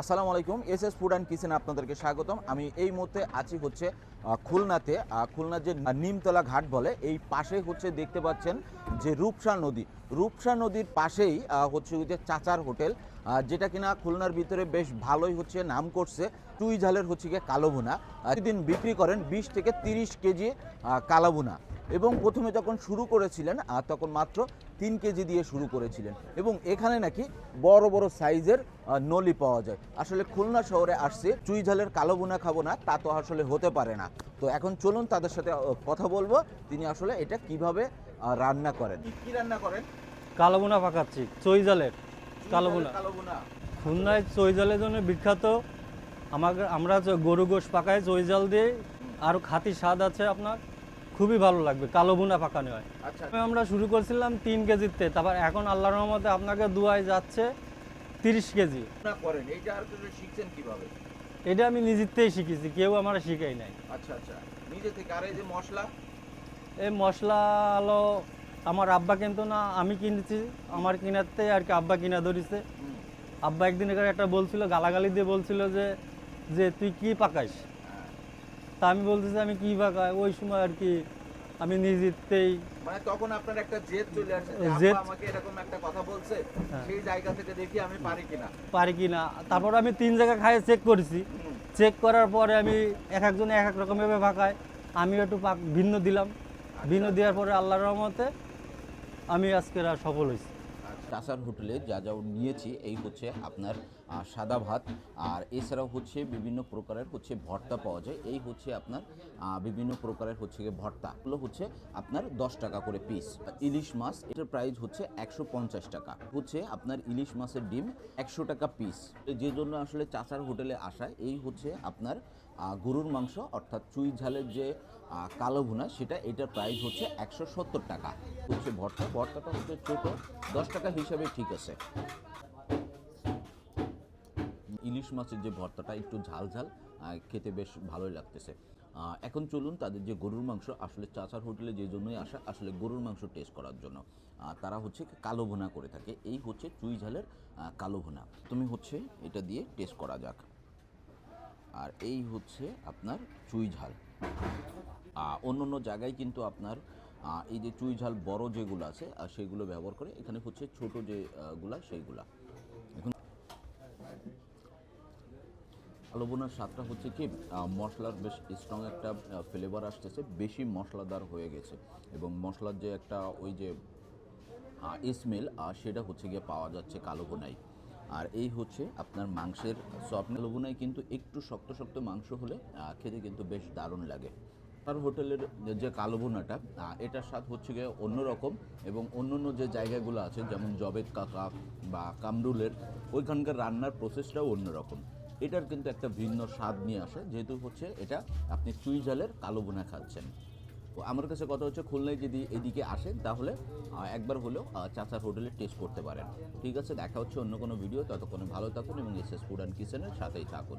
আসসালামু আলাইকুম S S food and kitchen আপনাদেরকে স্বাগতম। আমি এই মুহূর্তে আছি হচ্ছে খুলনাতে। খুলনার যে নিমতলা ঘাট বলে, এই পাশে হচ্ছে দেখতে পাচ্ছেন যে রূপসা নদী। রূপসা নদীর পাশেই হচ্ছে যে চাচার হোটেল। যেটা কিনা খুলনার ভিতরে বেশ ভালোই হচ্ছে নাম করছে টুই ঝালের হচ্ছে গিয়ে কালোভুনা দিন বিক্রি করেন বিশ থেকে তিরিশ কেজি কালাভুনা এবং প্রথমে যখন শুরু করেছিলেন তখন মাত্র তিন কেজি দিয়ে শুরু করেছিলেন। এবং এখানে নাকি বড় বড় সাইজের নলি পাওয়া যায়। আসলে খুলনা শহরে আসছে চুই ঝালের কালো বোনা খাব না তা তো আসলে হতে পারে না। তো এখন চলুন তাদের সাথে কথা বলব তিনি আসলে এটা কীভাবে রান্না করেন। কি রান্না করেন? কালো বোনা পাকাচ্ছি চই জালের কালো বোনা কালো খুলনায় চই জালের জন্য বিখ্যাত। আমাকে আমরা গরু গোশ পাকাই চই জাল দিয়ে আর খাঁটি স্বাদ আছে আপনার। খুবই ভালো লাগবে কালো বোনা পাকানো হয়। আচ্ছা। আমরা শুরু করছিলাম তিন কেজিতে তারপর এখন আল্লাহর রহমতে আপনাকে দুয়ায় যাচ্ছে তিরিশ কেজি। করেন এইটা আর শিখছেন কীভাবে? এটা আমি নিজের থেকেই শিখেছি কেউ আমার শিখাই নাই। আচ্ছা আচ্ছা। নিজে থেকে আর এই যে মশলা? এই মশলা হলো আমার আব্বা কিন্তু না আমি কিনেছি আমার কিনাতে আর কি আব্বা কিনা ধরিছে। আব্বা একদিন এখানে একটা বলছিল গালাগালি দিয়ে বলছিল যে যে তুই কি পাকাইস। তা আমি বলতেছি আমি কি পাকাই? ওই সময় আর কি আমি নিজেতেই মানে তখন আপনার একটা জেদ চলে আসে জেদ- আমাকে এরকম একটা কথা বলছে হ্যাঁ। সেই জায়গা থেকে দেখি আমি পারি কিনা। পারি কি না তারপর আমি তিন জায়গা খাইয়ে চেক করেছি। চেক করার পরে আমি এক একজন এক এক রকমভাবে পাকায়। আমি একটু পাক ভিন্ন দিলাম। ভিন্ন দেওয়ার পরে আল্লাহর রহমতে আমি আজকের সফল হয়েছি চাষার হোটেলে যা যা নিয়েছি এই হচ্ছে আপনার আহ, সাদা ভাত। আর এছাড়াও হচ্ছে বিভিন্ন প্রকারের হচ্ছে ভর্তা পাওয়া যায়। এই হচ্ছে আপনার বিভিন্ন প্রকারের হচ্ছে গিয়ে ভর্তা। এগুলো হচ্ছে আপনার দশ টাকা করে পিস ইলিশ মাছ এটার প্রাইস হচ্ছে একশো পঞ্চাশ টাকা। হচ্ছে আপনার ইলিশ মাছের ডিম একশো টাকা পিস যে জন্য আসলে চাচার হোটেলে আসা এই হচ্ছে আপনার গরুর মাংস অর্থাৎ চুই ঝালের যে কালো ভুনা সেটা এটার প্রাইস হচ্ছে একশো সত্তর টাকা। হচ্ছে ভর্তা। ভর্তাটা হচ্ছে ছোটো দশ টাকা হিসাবে ঠিক আছে। ইলিশ মাছের যে ভর্তাটা একটু ঝাল ঝাল খেতে বেশ ভালোই লাগতেছে। এখন চলুন তাদের যে গরুর মাংস আসলে চাচার হোটেলে যে জন্যই আসা আসলে গরুর মাংস টেস্ট করার জন্য। তারা হচ্ছে কালো ভুনা করে থাকে। এই হচ্ছে চুই ঝালের কালো ভুনা। তুমি হচ্ছে এটা দিয়ে টেস্ট করা যাক। আর এই হচ্ছে আপনার চুই ঝাল। অন্য অন্য জায়গায় কিন্তু আপনার এই যে চুই ঝাল বড় যেগুলো আছে আহ, সেগুলো ব্যবহার করে এখানে হচ্ছে ছোট যে গুলা সেইগুলা। আলু বোনার স্বাদটা হচ্ছে কি মশলার বেশ স্ট্রং একটা ফ্লেভার আসতেছে, বেশি মশলাদার হয়ে গেছে। এবং মশলার যে একটা ওই যে স্মেল সেটা হচ্ছে গিয়ে পাওয়া যাচ্ছে কালো বোনাই আর এই হচ্ছে আপনার মাংসের সফট কালো বোনাই কিন্তু একটু শক্ত শক্ত মাংস হলে খেতে কিন্তু বেশ দারুণ লাগে। আর হোটেলের যে কালো বোনাটা এটার স্বাদ হচ্ছে গিয়ে অন্যরকম এবং অন্য অন্য যে জায়গাগুলো আছে, যেমন জবেদ কাকা বা কামরুলের, ওইখানকার রান্নার প্রসেসটাও অন্যরকম। এটার কিন্তু একটা ভিন্ন স্বাদ নিয়ে আসে, যেহেতু হচ্ছে এটা আপনি চুই জালের কালো বোনা খাচ্ছেন। তো আমার কাছে কথা হচ্ছে খুলনায় যদি এদিকে আসেন, তাহলে একবার হলেও চাচার হোটেলে টেস্ট করতে পারেন। ঠিক আছে, দেখা হচ্ছে অন্য কোনো ভিডিও ততক্ষণে ভালো থাকুন এবং এস এস ফুড অ্যান্ড কিচেনের সাথেই থাকুন।